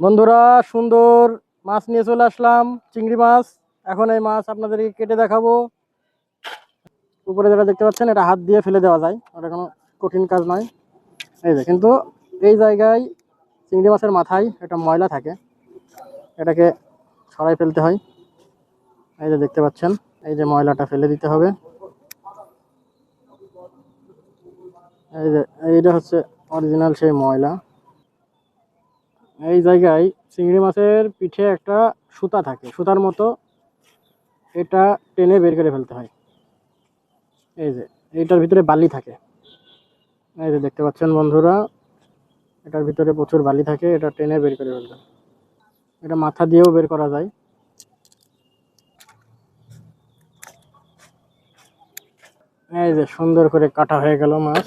বন্ধুরা, সুন্দর মাছ নিয়ে চলে আসলাম, চিংড়ি মাছ। এখন এই মাছ আপনাদেরকে কেটে দেখাবো। উপরে যেটা দেখতে পাচ্ছেন, এটা হাত দিয়ে ফেলে দেওয়া যায়। ওটা কোনো কঠিন কাজ নয়। এই যে, কিন্তু এই জায়গায় চিংড়ি মাছের মাথায় একটা ময়লা থাকে। এটাকে ছড়াই ফেলতে হয়। এই যে, দেখতে পাচ্ছেন, এই যে ময়লাটা ফেলে দিতে হবে। এই যে, এইটা হচ্ছে অরিজিনাল সেই ময়লা। এই জায়গায় চিংড়ি মাছের পিঠে একটা সুতা থাকে। সুতার মতো এটা টেনে বের করে ফেলতে হয়। এই যে, এইটার ভিতরে বালি থাকে। এই যে দেখতে পাচ্ছেন বন্ধুরা, এটার ভিতরে প্রচুর বালি থাকে, এটা টেনে বের করে ফেলতে হয়। এটা মাথা দিয়েও বের করা যায়। এই যে সুন্দর করে কাটা হয়ে গেল মাছ।